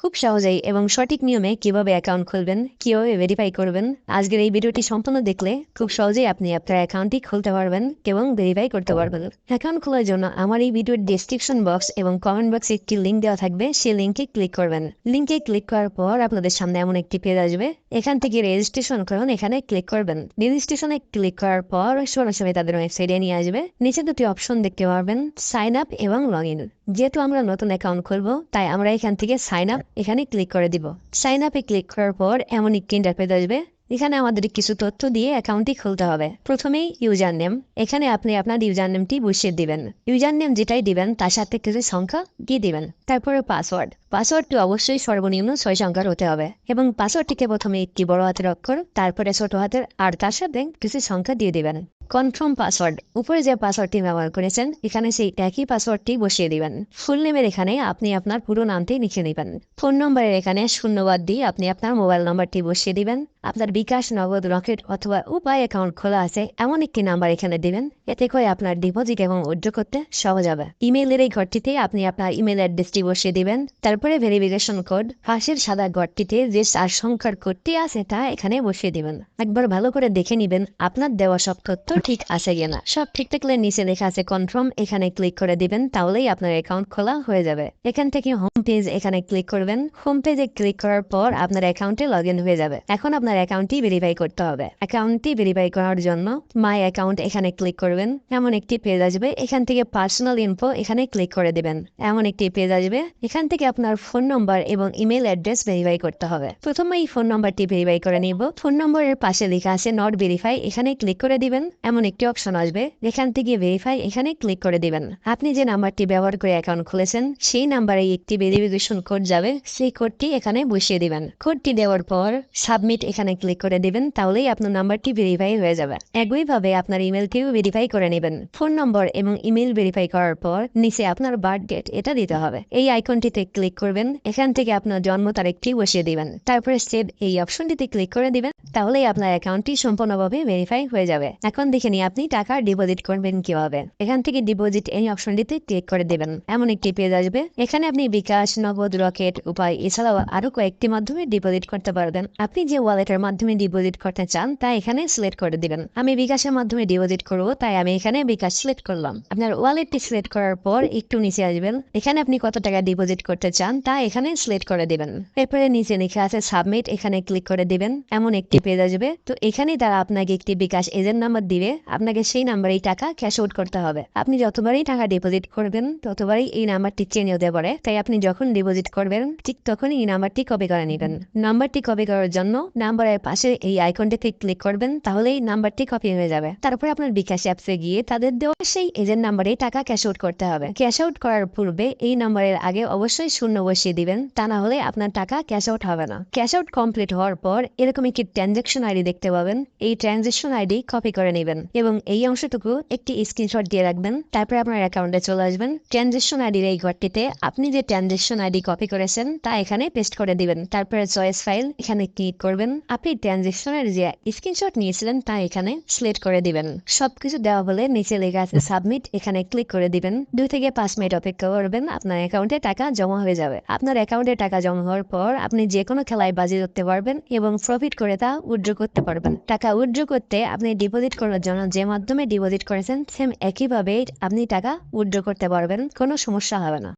খুব সহজেই এবং সঠিক নিয়মে কীভাবে অ্যাকাউন্ট খুলবেন, কীভাবে ভেরিফাই করবেন, আজকের এই ভিডিওটি সম্পূর্ণ দেখলে খুব সহজেই আপনি আপনার অ্যাকাউন্টটি খুলতে পারবেন এবং ভেরিফাই করতে পারবেন। অ্যাকাউন্ট খোলার জন্য আমার এই ভিডিওর ডিসক্রিপশন বক্স এবং কমেন্ট বক্সে একটি লিঙ্ক দেওয়া থাকবে, সেই লিঙ্কে ক্লিক করবেন। লিঙ্কে ক্লিক করার পর আপনাদের সামনে এমন একটি পেজ আসবে, এখান থেকে রেজিস্ট্রেশন করুন, এখানে ক্লিক করবেন। রেজিস্ট্রেশনে ক্লিক করার পর সরাসরি তাদের ওয়েবসাইটে নিয়ে আসবে। নিচে দুটি অপশন দেখতে পারবেন সাইন আপ এবং লগ ইন যেহেতু আমরা নতুন অ্যাকাউন্ট খুলবো, তাই আমরা এখান থেকে সাইন আপ এখানে ক্লিক করে দিব। সাইন আপে ক্লিক করার পর এমন একটি ইন্টারফেস আসবে। এখানে আমাদের কিছু তথ্য দিয়ে অ্যাকাউন্টটি খুলতে হবে। প্রথমেই ইউজার নেম এখানে আপনি আপনার ইউজার নেমটি বসিয়ে দিবেন। ইউজার নেম যেটাই দিবেন, তার সাথে কিছু সংখ্যা দিয়ে দিবেন। তারপরে পাসওয়ার্ড পাসওয়ার্ডটি অবশ্যই সর্বনিম্ন ছয় সংখ্যার হতে হবে। এবং পাসওয়ার্ডটিকে প্রথমে একটি বড় হাতের অক্ষর, তারপরে ছোট হাতের আর তার সাথে কিছু সংখ্যা দিয়ে দিবেন। কনফার্ম পাসওয়ার্ড উপরে যে পাসওয়ার্ডটি ব্যবহার করেছেন, এখানে সেই একই পাসওয়ার্ডটি বসিয়ে দিবেন। ফুল নেমের এখানে আপনি আপনার পুরো নামটি লিখে নেবেন। ফোন নম্বরের এখানে শূন্যবাদ দিয়ে আপনি আপনার মোবাইল নম্বরটি বসিয়ে দিবেন। আপনার বিকাশ, নগদ, রকেট অথবা উপায় অ্যাকাউন্ট খোলা আছে, এমন একটি নাম্বার এখানে দিবেন। এতে করে আপনার ডিপোজিট এবং উইথড্র করতে সহজ হবে। ইমেইলের এই ঘরটিতে আপনি আপনার ইমেল অ্যাড্রেসটি বসিয়ে দিবেন। তারপরে ভেরিফিকেশন কোড পাশের সাদা ঘরটিতে যে চার সংখ্যার কোডটি আছে তা এখানে বসিয়ে দিবেন। একবার ভালো করে দেখে নিবেন, আপনার দেওয়া সব তথ্য ঠিক আছে কিনা। সব ঠিক থাকলে নিচে লেখা আছে কনফার্ম এখানে ক্লিক করে দিবেন, তাহলেই আপনার অ্যাকাউন্ট খোলা হয়ে যাবে। এখান থেকে হোম পেজ এখানে ক্লিক করবেন। হোম পেজে ক্লিক করার পর আপনার অ্যাকাউন্টে লগ হয়ে যাবে। এখন আপনার অ্যাকাউন্টটি ভেরিফাই করতে হবে। অ্যাকাউন্টটি ভেরিফাই করার জন্য মাই অ্যাকাউন্ট এখানে ক্লিক করবেন। এমন একটি পেজ আসবে, এখান থেকে পার্সোনাল ইনফো এখানে ক্লিক করে দিবেন। এমন একটি পেজ আসবে, এখান থেকে আপনার ফোন নম্বর এবং ইমেল অ্যাড্রেস ভেরিফাই করতে হবে। প্রথমে এই ফোন নম্বরটি ভেরিফাই করে নিব। ফোন নম্বরের পাশে লেখা আছে নট ভেরিফাই এখানে ক্লিক করে দিবেন। এমন একটি অপশন আসবে, এখান থেকে ভেরিফাই এখানে ক্লিক করে দিবেন। আপনি যে নাম্বারটি ব্যবহার করে অ্যাকাউন্ট খুলেছেন, সেই নাম্বারে একটি ভেরিফিকেশন কোড যাবে, সেই কোডটি এখানে বসিয়ে দিবেন। কোডটি দেওয়ার পর সাবমিট এখানে ক্লিক করে দিবেন, তাহলেই আপনার নাম্বারটি ভেরিফাই হয়ে যাবে। একইভাবে আপনার ইমেলটিও ভেরিফাই করে নেবেন। ফোন নম্বর এবং ইমেল ভেরিফাই করার পর নিচে আপনার বার্থ ডেট এটা দিতে হবে। এই আইকনটিতে ক্লিক করবেন, এখান থেকে আপনার জন্ম তারিখটি বসিয়ে দিবেন। তারপরে সেভ এই অপশনটিতে ক্লিক করে দিবেন, তাহলেই আপনার অ্যাকাউন্টটি সম্পূর্ণভাবে ভেরিফাই হয়ে যাবে। এখন দেখে আপনি টাকা ডিপোজিট করবেন কীভাবে? এখান থেকে ডিপোজিট এই অপশনটিতে ক্লিক করে দেবেন। এমন একটি পেজ আসবে। এখানে আপনি বিকাশ, নগদ, রকেট, উপায় এছাড়াও আরও কয়েকটি মাধ্যমে ডিপোজিট করতে পারবেন। আপনি যে ওয়ালেটের মাধ্যমে ডিপোজিট করতে চান, তা এখানে সিলেক্ট করে দিবেন। আমি বিকাশের মাধ্যমে ডিপোজিট করব, তাই আমি এখানে বিকাশ সিলেক্ট করলাম। আপনার ওয়ালেটটি সিলেক্ট করার পর একটু নিচে আসবেন। এখানে আপনি কত টাকা ডিপোজিট করতে চান, তা এখানে সিলেক্ট করে দিবেন। এরপরে নিচে লিখে আছে সাবমিট এখানে ক্লিক করে দিবেন। এমন একটি পেজ আসবে। তো এখানে তারা আপনাকে একটি বিকাশ এজেন্ট নাম্বার দিবে। আপনাকে সেই নাম্বারেই টাকা ক্যাশ আউট করতে হবে। আপনি যতবারই টাকা ডিপোজিট করবেন, ততবারই এই নাম্বারটি চেঞ্জ হতে পারে তাই আপনি যখন ডিপোজিট করবেন, ঠিক তখনই এই নাম্বারটি কপি করে নেবেন। নাম্বারটি কপি করার জন্য নাম্বারের পাশে এই আইকনটিতে ক্লিক করবেন, তাহলেই নাম্বারটি কপি হয়ে যাবে। তারপর আপনার বিকাশ অ্যাপসে গিয়ে তাদের দেওয়া সেই এজেন্ট নাম্বারে টাকা ক্যাশ আউট করতে হবে। ক্যাশ আউট করার পূর্বে এই নাম্বারের আগে অবশ্যই শূন্য বসিয়ে দিবেন, তা না হলে আপনার টাকা ক্যাশ আউট হবে না। ক্যাশ আউট কমপ্লিট হওয়ার পর এরকম একটি ট্রানজাকশন আইডি দেখতে পাবেন। এই ট্রানজাকশন আইডি কপি করে নেবেন। এবং এই অংশটুকু একটি স্ক্রিনশট দিয়ে রাখবেন, তারপর আপনার অ্যাকাউন্টে চলে আসবেন। ট্রানজাকশন আইডির এই ঘরটিতে আপনি যে ট্রানজাকশন আইডি কপি করেছেন, তা এখানে পেস্ট করে দিবেন। তারপরে চয়েস ফাইল এখানে ক্লিক করবেন। আপনি ট্রানজাকশনের যে স্ক্রিনশট নিয়েছিলেন, তা এখানে সিলেক্ট করে দিবেন। সবকিছু দেওয়া বলে নিচে লেখা আছে সাবমিট এখানে ক্লিক করে দিবেন। দুই থেকে পাঁচ মিনিট অপেক্ষা করবেন, আপনার অ্যাকাউন্টে টাকা জমা হয়ে যাবে। আপনার অ্যাকাউন্টে টাকা জমা হওয়ার পর আপনি যে কোনো খেলায় বাজি ধরতে পারবেন এবং প্রফিট করে তা উইথড্র করতে পারবেন। টাকা উইথড্র করতে আপনি ডিপোজিট করার জন্য যে মাধ্যমে ডিপোজিট করেছেন সেম একইভাবে আপনি টাকা উইথড্র করতে পারবেন, কোনো সমস্যা হবে না।